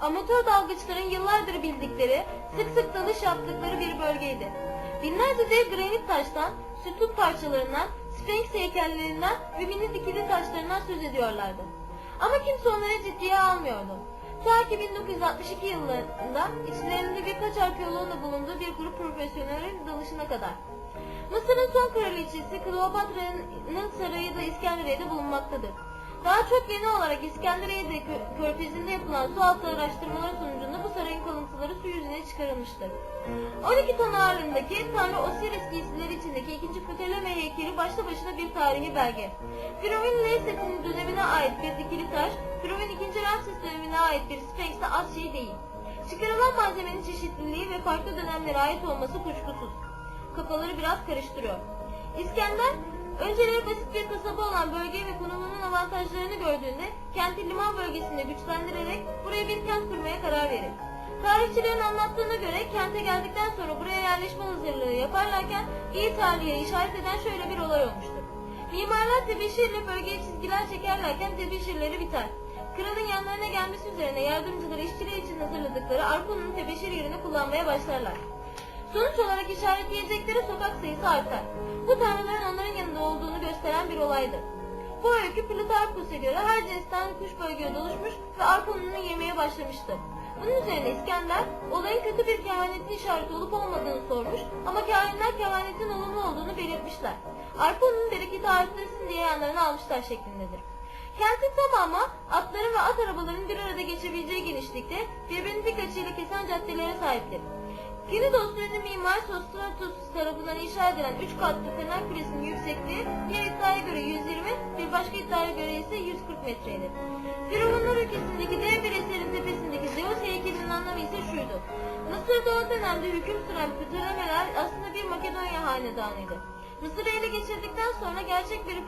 amatör dalgıçların yıllardır bildikleri, sık sık dalış yaptıkları bir bölgeydi. Binlerce dev granit taştan, sütun parçalarından, Sphinx heykellerinden ve mini dikili taşlarından söz ediyorlardı. Ama kimse onları ciddiye almıyordu. Ta ki 1962 yıllarında içlerinde birkaç arkeoloğun da bulunduğu bir grup profesyonelin dalışına kadar. Mısır'ın son kraliçesi Kleopatra'nın sarayı da İskenderiye'de bulunmaktadır. Daha çok yeni olarak İskenderiye'de kö- körfezinde yapılan sualtı araştırmalar sonucunda bu sarayın kalıntıları su yüzüne çıkarılmıştır. 12 ton ağırlığındaki Tanrı Osiris giysileri içindeki 2. Ptolemy heykeli başlı başına bir tarihi belge. Firavun Leyset'in dönemine ait bir dikili taş, Firavun 2. Ramses dönemine ait bir Sphinx de az şey değil. Çıkarılan malzemenin çeşitliliği ve farklı dönemlere ait olması kuşkusuz. Kafaları biraz karıştırıyor. İskender, önceleri basit bir kasaba avantajlarını gördüğünde kenti liman bölgesinde güçlendirerek buraya bir kent kurmaya karar verir. Tarihçilerin anlattığına göre kente geldikten sonra buraya yerleşme hazırlığı yaparlarken iyi tarihe işaret eden şöyle bir olay olmuştur. Mimarlar tebeşirle bölgeye çizgiler çekerlerken tebeşirleri biter. Kralın yanlarına gelmesi üzerine yardımcıları işçiler için hazırladıkları arkonun tebeşir yerini kullanmaya başlarlar. Sonuç olarak işaretleyecekleri sokak sayısı artar. Bu tanrıların onların yanında olduğunu gösteren bir olaydır. Bu öykü Plutarkos'a göre her cinsten kuş bölgeye doluşmuş ve arkonunu yemeye başlamıştır. Bunun üzerine İskender olayın kötü bir kehanetin işareti olup olmadığını sormuş ama kahinler kehanetin olumlu olduğunu belirtmişler. Arkonun bereketi arttırsın diye yanlarına almışlar şeklindedir. Kentin tamamı atların ve at arabalarının bir arada geçebileceği genişlikte birbirini dik açıyla kesen caddelere sahiptir. Kinidos ünlü mimar Sostratus tarafından inşa edilen 3 katlı Fener Kulesi'nin yüksekliği bir iddiaya göre 120, bir başka iddiaya göre ise 140 metreydi. Firavunlar ülkesindeki dev bir eserin tepesindeki Zeus heykelinin anlamı ise şuydu. Mısır'da o dönemde hüküm süren Ptolemeler aslında bir Makedonya hanedanıydı. Mısır'ı ele geçirdikten sonra gerçek bir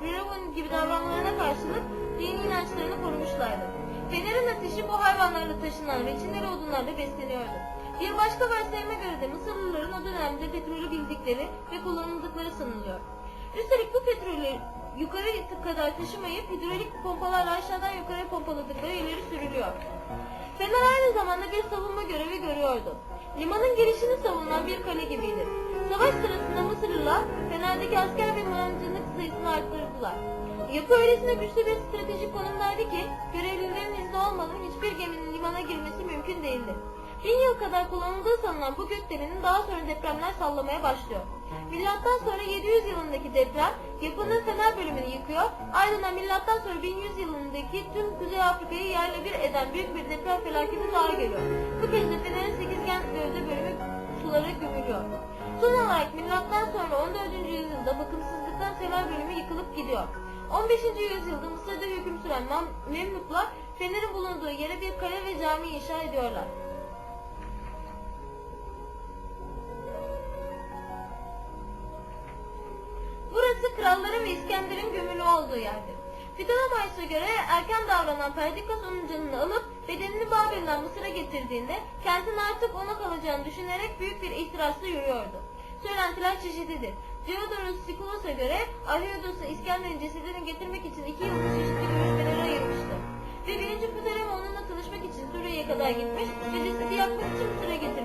firavun gibi davranmalarına karşılık dini inançlarını korumuşlardı. Fener'in ateşi bu hayvanlarla taşınan reçinleri odunlarla besleniyordu. Bir başka varsayıma göre de Mısırlıların o dönemde petrolü bildikleri ve kullanıldıkları sanılıyor. Üstelik bu petrolü yukarı kadar taşımayıp hidrolik pompalarla aşağıdan yukarı pompaladıkları ileri sürülüyor. Fener aynı zamanda bir savunma görevi görüyordu. Limanın girişini savunan bir kale gibiydi. Savaş sırasında Mısırlılar Fener'deki asker ve mancınık sayısını arttırdılar. Yapı öylesine güçlü bir stratejik konumdaydı ki görevlilerin izni olmadan hiçbir geminin limana girmesi mümkün değildi. Bin yıl kadar kullanıldığı sanılan bu gökdelenin daha sonra depremler sallamaya başlıyor. Milattan sonra 700 yılındaki deprem yapının fener bölümünü yıkıyor. Ardından milattan sonra 1100 yılındaki tüm Kuzey Afrika'yı yerle bir eden büyük bir deprem felaketi daha geliyor. Bu kez de fenerin 8gen gövde bölümü sulara gömülüyor. Son olarak milattan sonra 14. yüzyılda bakımsızlıktan fener bölümü yıkılıp gidiyor. 15. yüzyılda Mısır'da hüküm süren Mem- Memluklar fenerin bulunduğu yere bir kale ve cami inşa ediyorlar. Yerdir. Ptolemaios'a göre erken davranan Perdikas onun canını alıp bedenini Babil'den Mısır'a getirdiğinde kentin artık ona kalacağını düşünerek büyük bir ihtirasla yürüyordu. Söylentiler çeşitlidir. Diodorus Sikulos'a göre Arhiodos'a İskender'in cesedini getirmek için iki yıl çeşitli görüşmelere ayırmıştı. Ve birinci Ptolemy onunla tanışmak için Suriye'ye kadar gitmiş ve cesedi yakmak için Mısır'a getirmişti.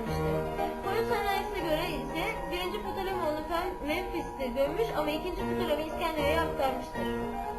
Gömmüş ama ikinci Ptolemy İskender'e aktarmıştır.